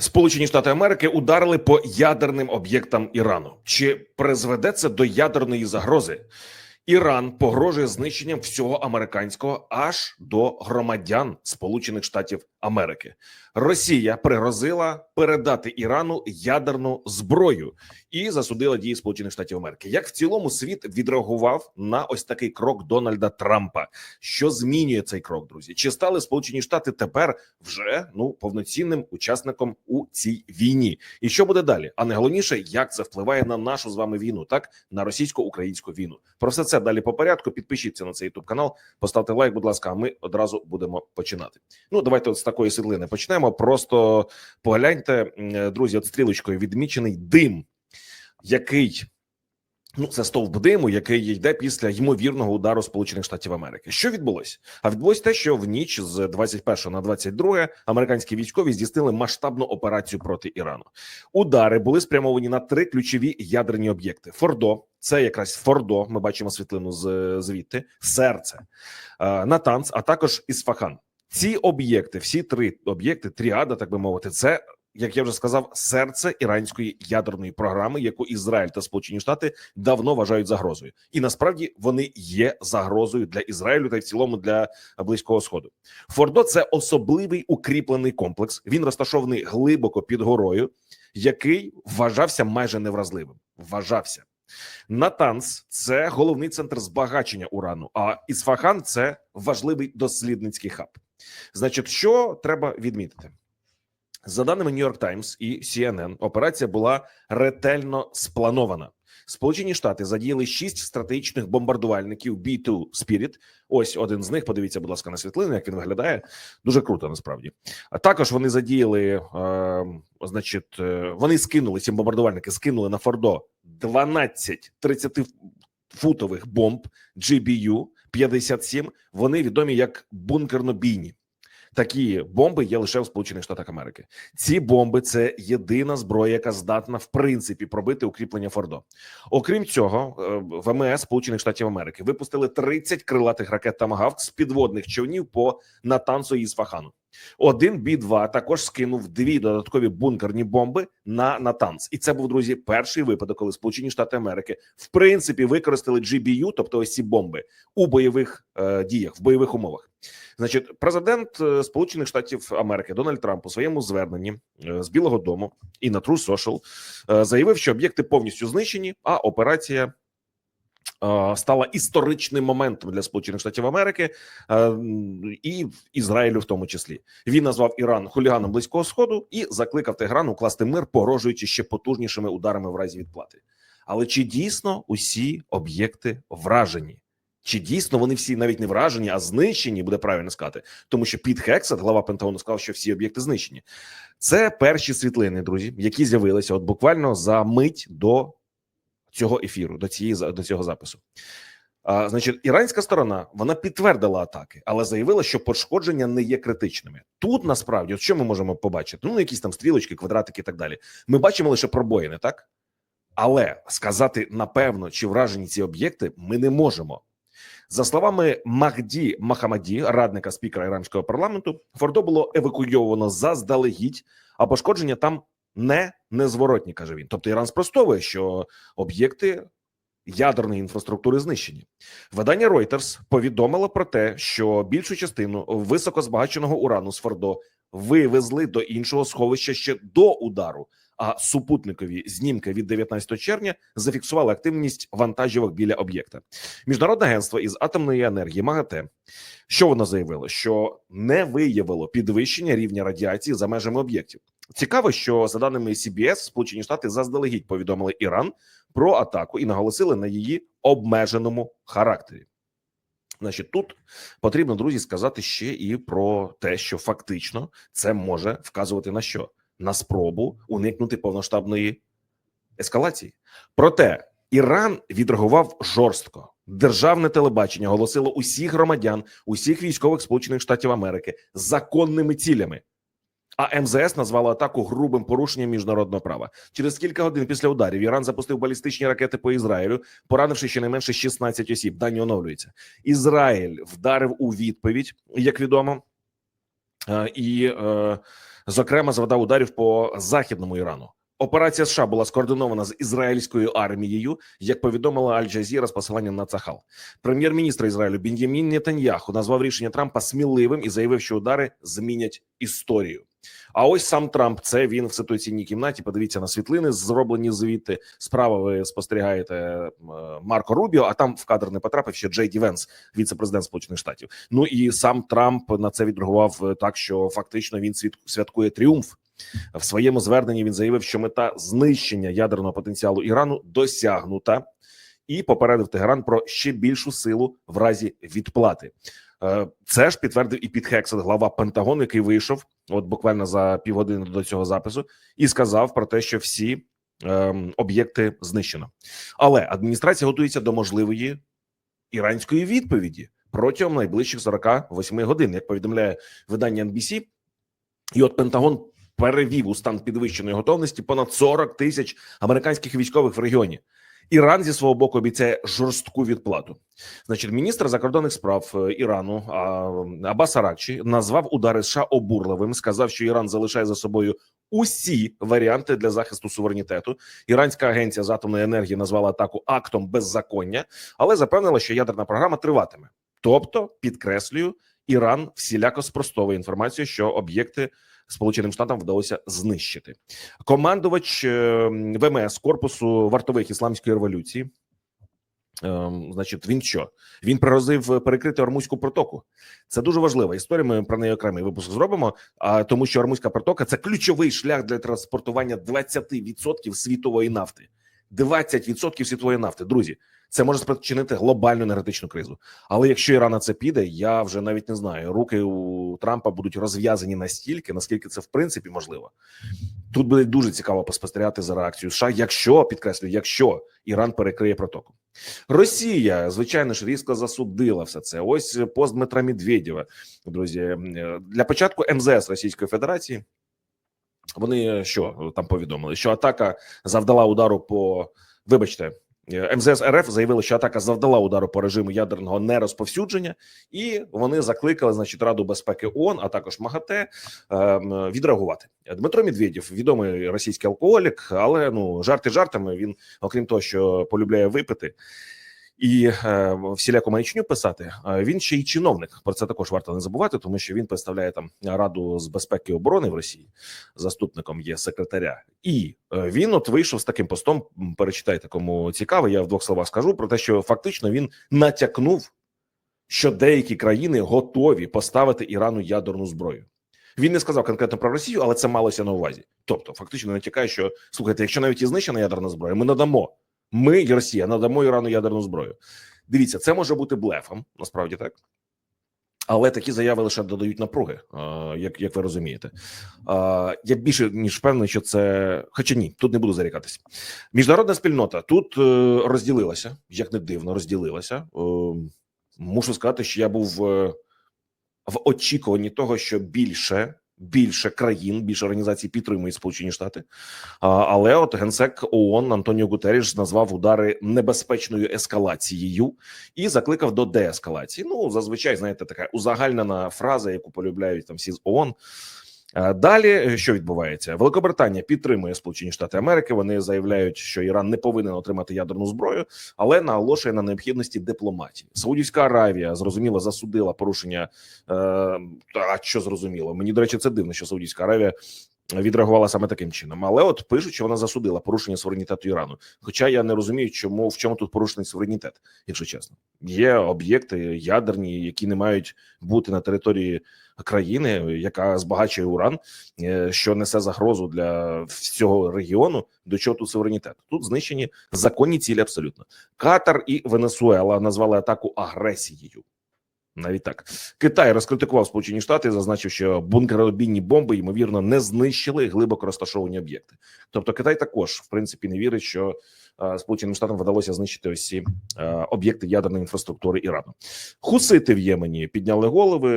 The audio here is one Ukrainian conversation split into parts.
Сполучені Штати Америки ударили по ядерним об'єктам Ірану. Чи призведе це до ядерної загрози? Іран погрожує знищенням всього американського аж до громадян Сполучених Штатів Америки. Росія пригрозила передати Ірану ядерну зброю і засудила дії Сполучених Штатів Америки. Як в цілому світ відреагував на ось такий крок Дональда Трампа? Що змінює цей крок, друзі? Чи стали Сполучені Штати тепер вже ну повноцінним учасником у цій війні? І що буде далі? А найголовніше, як це впливає на нашу з вами війну, так на російсько-українську війну? Про все це далі по порядку. Підпишіться на цей ютуб канал, поставте лайк, будь ласка. А ми одразу будемо починати. Ну давайте от з такої світлини почнемо. Просто погляньте, друзі, от стрілочкою відмічений дим, який. Ну, це стовп диму, який йде після ймовірного удару Сполучених Штатів Америки. Що відбулося? А відбулося те, що в ніч з 21 на 22 американські військові здійснили масштабну операцію проти Ірану. Удари були спрямовані на три ключові ядерні об'єкти: Фордо, це якраз Фордо. Ми бачимо світлину з звідти, серце, е, Натанц, а також Ісфахан. Ці об'єкти, всі три об'єкти, тріада, так би мовити, це як я вже сказав, серце іранської ядерної програми, яку Ізраїль та Сполучені Штати давно вважають загрозою, і насправді вони є загрозою для Ізраїлю та й в цілому для близького сходу. Фордо це особливий укріплений комплекс. Він розташований глибоко під горою, який вважався майже невразливим. Вважався. Натанс це головний центр збагачення урану. А Ісфахан це важливий дослідницький хаб. Значить, що треба відмітити? За даними New York Times і CNN, операція була ретельно спланована. Сполучені Штати задіяли шість стратегічних бомбардувальників B-2 Spirit. Ось один з них. Подивіться, будь ласка, на світлину, як він виглядає. Дуже круто, насправді. А також вони задіяли, е, значить, е, вони скинули ці бомбардувальники, скинули на Фордо 12 30-футових бомб GBU 57. Вони відомі як бункерно-бійні. Такі бомби є лише в Сполучених Штатах Америки. Ці бомби це єдина зброя, яка здатна в принципі пробити укріплення Фордо. Окрім цього, е, ВМС Сполучених Штатів Америки випустили 30 крилатих ракет Тамагавк з підводних човнів по Натансу і Ісфахану. Один бі 2 також скинув дві додаткові бункерні бомби на Натанс, і це був друзі перший випадок, коли Сполучені Штати Америки в принципі використали GBU, тобто ось ці бомби у бойових е, діях в бойових умовах. Значить, президент е, Сполучених Штатів Америки Дональд Трамп у своєму зверненні е, з Білого Дому і на True Social е, заявив, що об'єкти повністю знищені, а операція. Е, Стала історичним моментом для Сполучених Штатів Америки е, і Ізраїлю, в тому числі він назвав Іран хуліганом близького сходу і закликав Тегран укласти мир, погрожуючи ще потужнішими ударами в разі відплати. Але чи дійсно усі об'єкти вражені? Чи дійсно вони всі навіть не вражені, а знищені, буде правильно сказати, тому що Піт Хексет, глава Пентагону, сказав, що всі об'єкти знищені. Це перші світлини, друзі, які з'явилися от буквально за мить до цього ефіру, до цієї до цього запису. А, Значить, іранська сторона вона підтвердила атаки, але заявила, що пошкодження не є критичними. Тут насправді, от що ми можемо побачити? Ну, якісь там стрілочки, квадратики і так далі. Ми бачимо лише пробоїни, так але сказати напевно, чи вражені ці об'єкти, ми не можемо. За словами Махді Махамаді, радника спікера іранського парламенту, Фордо було евакуйовано заздалегідь, а пошкодження там не незворотні, каже він. Тобто Іран спростовує, що об'єкти ядерної інфраструктури знищені. Видання Reuters повідомило про те, що більшу частину високозбагаченого урану з Фордо вивезли до іншого сховища ще до удару. А супутникові знімки від 19 червня зафіксували активність вантажівок біля об'єкта. Міжнародне агентство із атомної енергії МАГАТЕ, що воно заявило, що не виявило підвищення рівня радіації за межами об'єктів. Цікаво, що за даними CBS, Сполучені Штати заздалегідь повідомили Іран про атаку і наголосили на її обмеженому характері. Значить, тут потрібно друзі сказати ще і про те, що фактично це може вказувати на що на спробу уникнути повноштабної ескалації. Проте Іран відреагував жорстко. Державне телебачення оголосило усіх громадян, усіх військових Сполучених Штатів Америки законними цілями. А МЗС назвало атаку грубим порушенням міжнародного права. Через кілька годин після ударів Іран запустив балістичні ракети по Ізраїлю, поранивши щонайменше 16 осіб. Дані оновлюються. Ізраїль вдарив у відповідь, як відомо, Е, і е, Зокрема, завдав ударів по західному Ірану. Операція США була скоординована з ізраїльською армією, як повідомила Аль-Джазіра з посиланням на Цахал. Прем'єр-міністр Ізраїлю Бен'ямін Нетаньяху назвав рішення Трампа сміливим і заявив, що удари змінять історію. А ось сам Трамп, це він в ситуаційній кімнаті. Подивіться на світлини, зроблені звідти. Справа ви спостерігаєте е, Марко Рубіо. А там в кадр не потрапив ще Джей Ді Венс, віце-президент Сполучених Штатів. Ну і сам Трамп на це відреагував е, так, що фактично він свят- святкує тріумф. В своєму зверненні він заявив, що мета знищення ядерного потенціалу Ірану досягнута, і попередив Тегеран про ще більшу силу в разі відплати. Е, Це ж підтвердив і Піт Хексет, глава Пентагону, який вийшов от буквально за півгодини до цього запису, і сказав про те, що всі ем, об'єкти знищено. Але адміністрація готується до можливої іранської відповіді протягом найближчих 48 годин, як повідомляє видання NBC. І от Пентагон перевів у стан підвищеної готовності понад 40 тисяч американських військових в регіоні. Іран зі свого боку обіцяє жорстку відплату. Значить, міністр закордонних справ е, Ірану а, Абас Аракчі назвав удари США обурливим. Сказав, що Іран залишає за собою усі варіанти для захисту суверенітету. Іранська агенція з атомної енергії назвала атаку актом беззаконня, але запевнила, що ядерна програма триватиме. Тобто, підкреслюю, Іран всіляко спростовує інформацію, що об'єкти Сполученим Штатам вдалося знищити. Командувач е, ВМС корпусу вартових ісламської революції. Ем, значить, він що? Він пригрозив перекрити Ормузьку протоку. Це дуже важлива історія. Ми про неї окремий випуск зробимо. А тому, що Ормузька протока це ключовий шлях для транспортування 20% світової нафти. 20% світової нафти, друзі. Це може спричинити глобальну енергетичну кризу. Але якщо Іран на це піде, я вже навіть не знаю. Руки у Трампа будуть розв'язані настільки, наскільки це в принципі можливо. Тут буде дуже цікаво поспостерігати за реакцією США, якщо підкреслюю, якщо Іран перекриє протоку. Росія, звичайно ж, різко засудила все це. Ось пост Дмитра Медведєва. Друзі, для початку МЗС Російської Федерації. Вони що там повідомили? Що атака завдала удару по вибачте. е, МЗС РФ заявили, що атака завдала удару по режиму ядерного нерозповсюдження, і вони закликали, значить, Раду безпеки ООН, а також МАГАТЕ ем, відреагувати. Дмитро Медведєв, відомий російський алкоголік, але ну жарти жартами. Він, окрім того, що полюбляє випити і е, всіляку маячню писати. Він ще й чиновник. Про це також варто не забувати, тому що він представляє там Раду з безпеки і оборони в Росії. Заступником є секретаря, і е, він от вийшов з таким постом. Перечитайте, кому цікаво. Я в двох словах скажу про те, що фактично він натякнув, що деякі країни готові поставити Ірану ядерну зброю. Він не сказав конкретно про Росію, але це малося на увазі. Тобто, фактично натякає, що слухайте, якщо навіть і знищена ядерна зброя, ми надамо. Ми і Росія надамо Ірану ядерну зброю. Дивіться, це може бути блефом, насправді так. Але такі заяви лише додають напруги, як, як ви розумієте. Я більше ніж впевнений, що це. Хоча ні, тут не буду зарікатися. Міжнародна спільнота тут е, розділилася, як не дивно, розділилася. Е, Мушу сказати, що я був е, в очікуванні того, що більше. Більше країн, більше організацій підтримують Сполучені Штати, але от генсек ООН Антоніо Гутеріш назвав удари небезпечною ескалацією і закликав до деескалації. Ну зазвичай знаєте, така узагальнена фраза, яку полюбляють там всі з ООН. Е, Далі е, що відбувається? Великобританія підтримує Сполучені Штати Америки. Вони заявляють, що Іран не повинен отримати ядерну зброю, але наголошує на необхідності дипломатії. Саудівська Аравія зрозуміло засудила порушення. Е, а що зрозуміло? Мені до речі, це дивно, що Саудівська Аравія відреагувала саме таким чином. Але от пишуть, що вона засудила порушення суверенітету Ірану. Хоча я не розумію, чому в чому тут порушений суверенітет, якщо чесно. Є об'єкти ядерні, які не мають бути на території країни, яка збагачує уран, е, що несе загрозу для всього регіону. До чого тут суверенітет? Тут знищені законні цілі абсолютно. Катар і Венесуела назвали атаку агресією. Навіть так Китай розкритикував Сполучені Штати, зазначив, що бункеробійні бомби ймовірно не знищили глибоко розташовані об'єкти. Тобто, Китай також в принципі не вірить, що е, Сполученим Штатам вдалося знищити ці е, об'єкти ядерної інфраструктури Ірану. Хусити в Ємені підняли голови.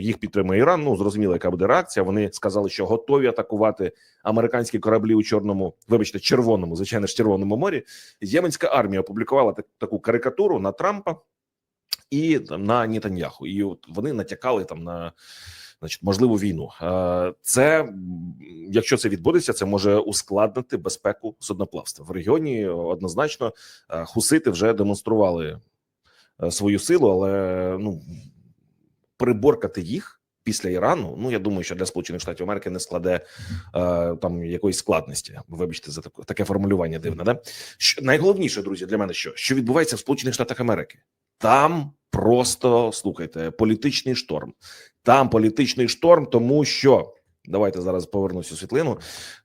Їх підтримує Іран. Ну зрозуміло, яка буде реакція. Вони сказали, що готові атакувати американські кораблі у чорному, вибачте, червоному, звичайно ж, червоному морі. Єменська армія опублікувала так, таку карикатуру на Трампа і там, на Нетаньяху. І от вони натякали там на значить, можливу війну. Е, Це якщо це відбудеться, це може ускладнити безпеку судноплавства в регіоні. Однозначно, е, хусити вже демонстрували е, свою силу, але ну приборкати їх. Після Ірану, ну я думаю, що для Сполучених Штатів Америки не складе е, там якоїсь складності. Вибачте за таке, таке формулювання дивне. Да? Що найголовніше, друзі, для мене що що відбувається в Сполучених Штатах Америки? Там просто слухайте політичний шторм. Там політичний шторм, тому що давайте зараз повернуся світлину.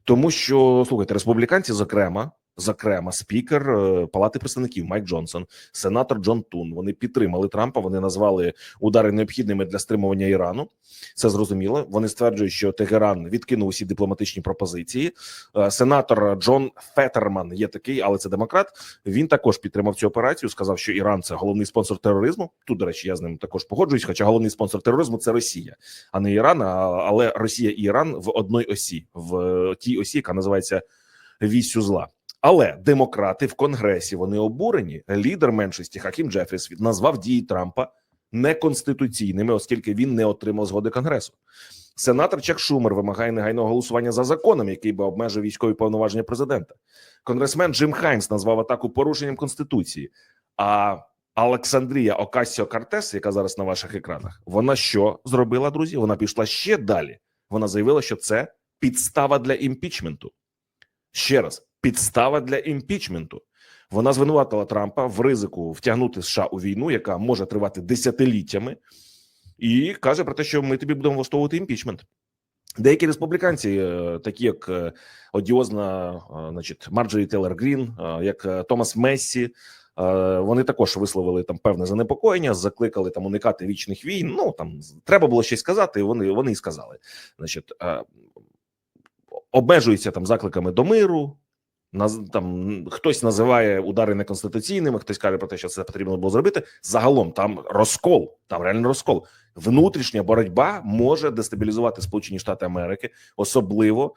Тому що слухайте, республіканці, зокрема, зокрема, спікер е, Палати представників Майк Джонсон, сенатор Джон Тун. Вони підтримали Трампа. Вони назвали удари необхідними для стримування Ірану. Це зрозуміло. Вони стверджують, що Тегеран відкинув усі дипломатичні пропозиції. Е, Сенатор Джон Фетерман є такий, але це демократ. Він також підтримав цю операцію. Сказав, що Іран це головний спонсор тероризму. Тут, до речі, я з ним також погоджуюсь. Хоча головний спонсор тероризму це Росія, а не Іран. Але Росія і Іран в одній осі, в тій осі, яка називається вісю зла. Але демократи в конгресі вони обурені. Лідер меншості Хакім Джефріс назвав дії Трампа неконституційними, оскільки він не отримав згоди конгресу. Сенатор Чак Шумер вимагає негайного голосування за законом, який би обмежив військові повноваження президента. Конгресмен Джим Хайнс назвав атаку порушенням конституції. А Олександрія Окасіо Картес, яка зараз на ваших екранах, вона що зробила, друзі? Вона пішла ще далі. Вона заявила, що це підстава для імпічменту. Ще раз, підстава для імпічменту. Вона звинуватила Трампа в ризику втягнути США у війну, яка може тривати десятиліттями, і каже про те, що ми тобі будемо влаштовувати імпічмент. Деякі республіканці, е, такі як е, одіозна, е, значить, Марджорі Тейлор Грін, як Томас Мессі, вони також висловили там певне занепокоєння, закликали там уникати вічних війн. Ну там треба було щось сказати. Вони вони і сказали. Значить, обмежуються там закликами до миру. Там хтось називає удари неконституційними, хтось каже про те, що це потрібно було зробити. Загалом там розкол, там реально розкол. Внутрішня боротьба може дестабілізувати Сполучені Штати Америки, особливо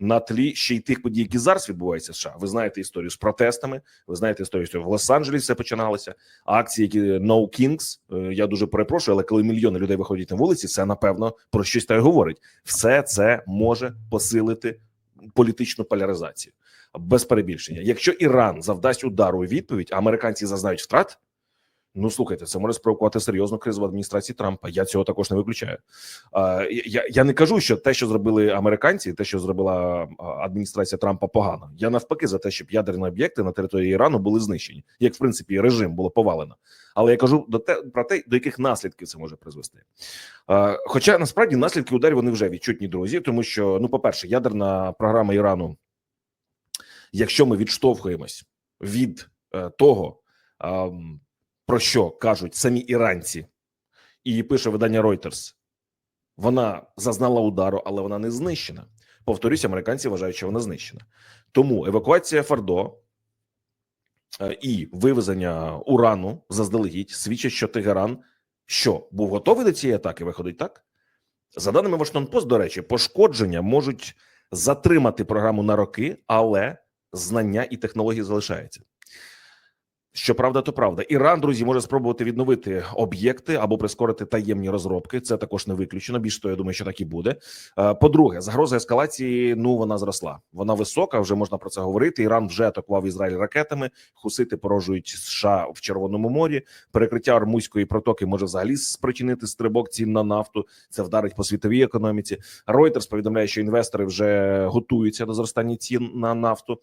на тлі ще й тих подій, які зараз відбуваються в США. Ви знаєте історію з протестами. Ви знаєте історію, що в Лос-Анджелесі все починалося. Акції, які No Kings, е, я дуже перепрошую, але коли мільйони людей виходять на вулиці, це напевно про щось так говорить. Все це може посилити політичну поляризацію без перебільшення. Якщо Іран завдасть удару у відповідь, а американці зазнають втрат. Ну слухайте, це може спровокувати серйозну кризу в адміністрації Трампа. Я цього також не виключаю. Я, я не кажу, що те, що зробили американці, те, що зробила адміністрація Трампа, погано. Я навпаки за те, щоб ядерні об'єкти на території Ірану були знищені, як в принципі режим було повалено. Але я кажу до те про те, до яких наслідків це може призвести. Хоча насправді наслідки ударів вони вже відчутні, друзі, тому що ну, по перше, ядерна програма Ірану якщо ми відштовхуємось від е, того, про що кажуть самі іранці, і пише видання Reuters, вона зазнала удару, але вона не знищена. Повторюсь, американці вважають, що вона знищена. Тому евакуація Фардо е, і вивезення урану заздалегідь свідчать, що Тегеран що був готовий до цієї атаки. Виходить так. За даними Washington Post, до речі, пошкодження можуть затримати програму на роки, але знання і технології залишаються. Щоправда, то правда. Іран, друзі, може спробувати відновити об'єкти або прискорити таємні розробки. Це також не виключено. Більше того, я думаю, що так і буде. Е, По-друге, загроза ескалації ну вона зросла. Вона висока. Вже можна про це говорити. Іран вже атакував Ізраїль ракетами. Хусити порожують США в Червоному морі. Перекриття Ормузької протоки може взагалі спричинити стрибок цін на нафту. Це вдарить по світовій економіці. Reuters повідомляє, що інвестори вже готуються до зростання цін на нафту.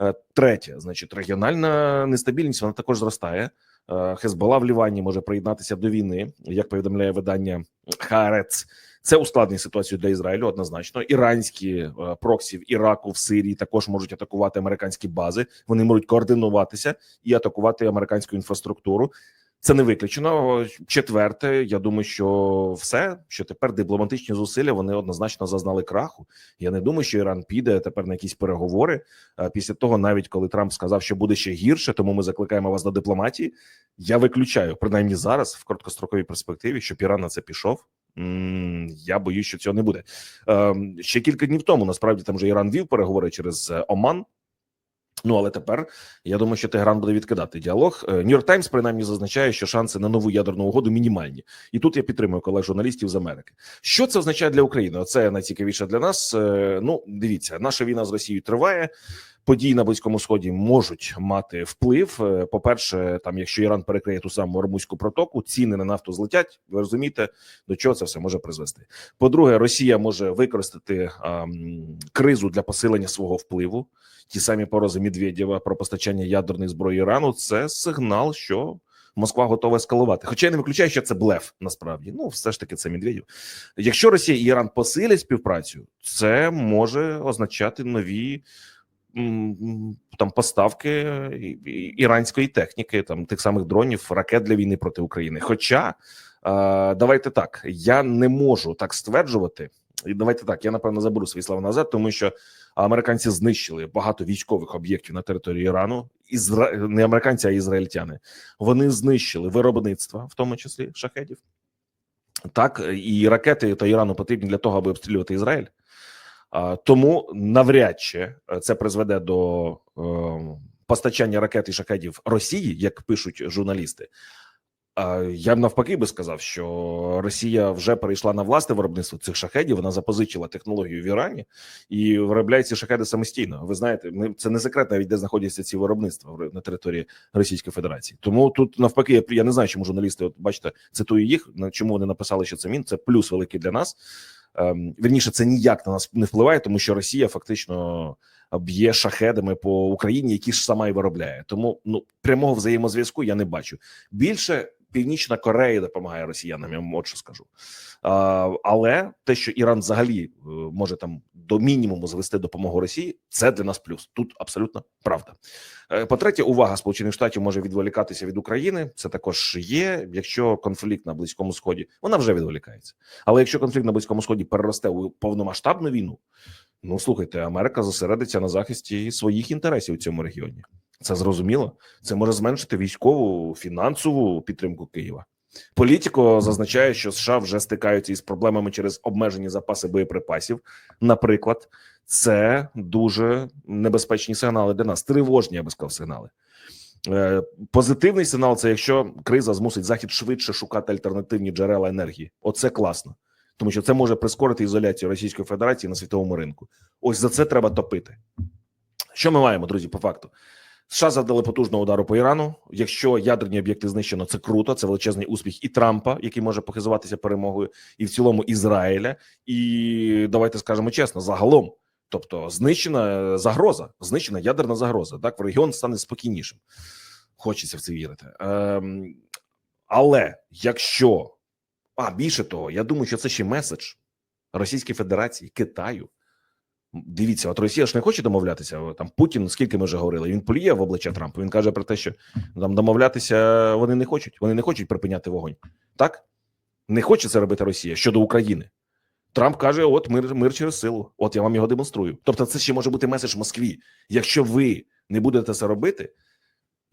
Е, Третє, значить, регіональна нестабільність вона також зростає. Е, Хезбола в Лівані може приєднатися до війни, як повідомляє видання Харец. Це ускладнює ситуацію для Ізраїлю однозначно. Іранські е, проксі в Іраку в Сирії також можуть атакувати американські бази. Вони можуть координуватися і атакувати американську інфраструктуру. Це не виключено. Четверте, я думаю, що все, що тепер дипломатичні зусилля вони однозначно зазнали краху. Я не думаю, що Іран піде тепер на якісь переговори. Е, Після того, навіть коли Трамп сказав, що буде ще гірше, тому ми закликаємо вас до дипломатії. Я виключаю, принаймні зараз, в короткостроковій перспективі, щоб Іран на це пішов. Я боюсь, що цього не буде. Ем, Ще кілька днів тому насправді там вже Іран вів переговори через е, Оман. Ну але тепер я думаю, що Тегеран буде відкидати діалог. Нью-Йорк Таймс принаймні зазначає, що шанси на нову ядерну угоду мінімальні, і тут я підтримую колег журналістів з Америки. Що це означає для України? Оце найцікавіше для нас. Е, Ну, дивіться, наша війна з Росією триває. Події на близькому сході можуть мати вплив. Е, По перше, там, якщо Іран перекриє ту саму Ормузьку протоку, ціни на нафту злетять. Ви розумієте, до чого це все може призвести. По-друге, Росія може використати ам, кризу для посилення свого впливу. Ті самі порози Медведєва про постачання ядерної зброї Ірану. Це сигнал, що Москва готова ескалувати. Хоча я не виключаю, що це блеф насправді. Ну, все ж таки, це Медведєв. Якщо Росія і Іран посилять співпрацю, це може означати нові там поставки іранської техніки, там тих самих дронів, ракет для війни проти України. Хоча е, давайте так, я не можу так стверджувати. І давайте так, я напевно заберу свої слова назад, тому що американці знищили багато військових об'єктів на території Ірану. Ізра... не американці, а ізраїльтяни. Вони знищили виробництва, в тому числі шахедів. Так, і ракети та Ірану потрібні для того, аби обстрілювати Ізраїль. Тому навряд чи це призведе до е, постачання ракет і шахедів Росії, як пишуть журналісти. Я б навпаки би сказав, що Росія вже перейшла на власне виробництво цих шахедів. Вона запозичила технологію в Ірані і виробляє ці шахеди самостійно. Ви знаєте, це не секрет, навіть де знаходяться ці виробництва на території Російської Федерації. Тому тут навпаки, я не знаю, чому журналісти, от бачите, цитую їх. на чому вони написали, що це мін. Це плюс великий для нас. Ем, вірніше, це ніяк на нас не впливає, тому що Росія фактично б'є шахедами по Україні, які ж сама і виробляє. Тому ну прямого взаємозв'язку я не бачу. Більше Північна Корея допомагає росіянам. Я вам от що скажу. Але те, що Іран взагалі е, може там до мінімуму звести допомогу Росії, це для нас плюс. Тут абсолютно правда. Е, По-третє, увага Сполучених Штатів може відволікатися від України. Це також є. Якщо конфлікт на близькому сході, вона вже відволікається. Але якщо конфлікт на близькому сході переросте у повномасштабну війну, ну слухайте, Америка зосередиться на захисті своїх інтересів у цьому регіоні. Це зрозуміло. Це може зменшити військову фінансову підтримку Києва. Політико зазначає, що США вже стикаються із проблемами через обмежені запаси боєприпасів. Наприклад, це дуже небезпечні сигнали для нас. Тривожні, я би сказав, сигнали. Е, Позитивний сигнал це якщо криза змусить захід швидше шукати альтернативні джерела енергії. Оце класно, тому що це може прискорити ізоляцію Російської Федерації на світовому ринку. Ось за це треба топити. Що ми маємо, друзі? По факту, США завдали потужного удару по Ірану. Якщо ядерні об'єкти знищено, це круто. Це величезний успіх і Трампа, який може похизуватися перемогою, і в цілому Ізраїля. І давайте скажемо чесно, загалом, тобто знищена загроза, знищена ядерна загроза. Так, в регіон стане спокійнішим. Хочеться в це вірити. Ем, але якщо а більше того, я думаю, що це ще меседж Російської Федерації, Китаю. Дивіться, от Росія ж не хоче домовлятися. Там Путін, скільки ми вже говорили, він поліє в обличчя Трампу. Він каже про те, що там домовлятися вони не хочуть. Вони не хочуть припиняти вогонь. Так не хоче це робити Росія щодо України. Трамп каже: От мир, мир через силу. От я вам його демонструю. Тобто, це ще може бути меседж Москві. Якщо ви не будете це робити,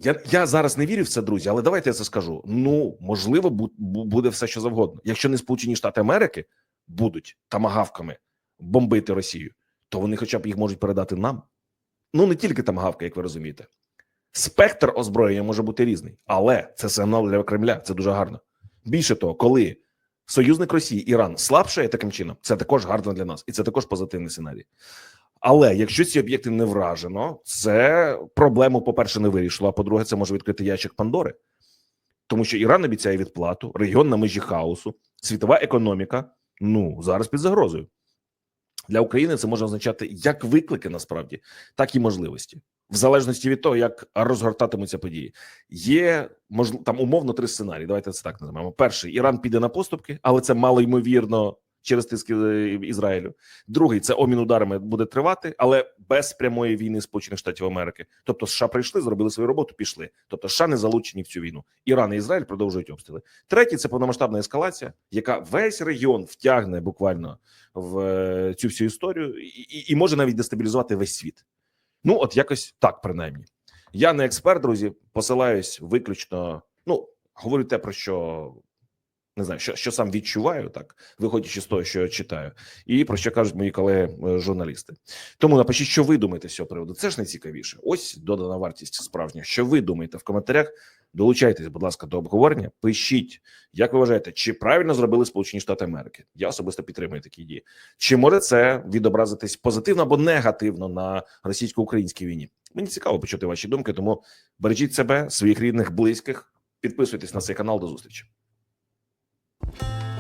я, я зараз не вірю в це, друзі, але давайте я це скажу. Ну можливо, бу- бу- буде все, що завгодно. Якщо не Сполучені Штати Америки будуть тамагавками бомбити Росію, то вони, хоча б їх можуть передати нам. Ну не тільки тамагавка, як ви розумієте. Спектр озброєння може бути різний, але це сигнал для Кремля. Це дуже гарно. Більше того, коли союзник Росії Іран слабшає таким чином, це також гарно для нас, і це також позитивний сценарій. Але якщо ці об'єкти не вражено, це проблему, по-перше, не вирішило. А по-друге, це може відкрити ящик Пандори, тому що Іран обіцяє відплату, регіон на межі хаосу, світова економіка. Ну зараз під загрозою. Для України це може означати як виклики насправді, так і можливості, в залежності від того, як розгортатимуться події. Є мож... там умовно три сценарії. Давайте це так називаємо. Перший Іран піде на поступки, але це мало ймовірно через тиски е, Ізраїлю. Другий це обмін ударами буде тривати, але без прямої війни Сполучених Штатів Америки. Тобто, США прийшли, зробили свою роботу, пішли. Тобто, США не залучені в цю війну. Іран і Ізраїль продовжують обстріли. Третій це повномасштабна ескалація, яка весь регіон втягне буквально в е, цю всю історію, і, і може навіть дестабілізувати весь світ. Ну, от якось так, принаймні. Я не експерт, друзі, посилаюсь виключно. Ну, говорю те, про що Не знаю, що, що сам відчуваю, так виходячи з того, що я читаю, і про що кажуть мої колеги е. Тому напишіть, що ви думаєте з цього приводу. Це ж найцікавіше. Ось додана вартість справжня. Що ви думаєте в коментарях? Долучайтесь, будь ласка, до обговорення. Пишіть, як ви вважаєте, чи правильно зробили Сполучені Штати Америки? Я особисто підтримую такі дії. Чи може це відобразитись позитивно або негативно на російсько-українській війні? Мені цікаво почути ваші думки, тому бережіть себе, своїх рідних, близьких. Підписуйтесь на цей канал. До зустрічі. you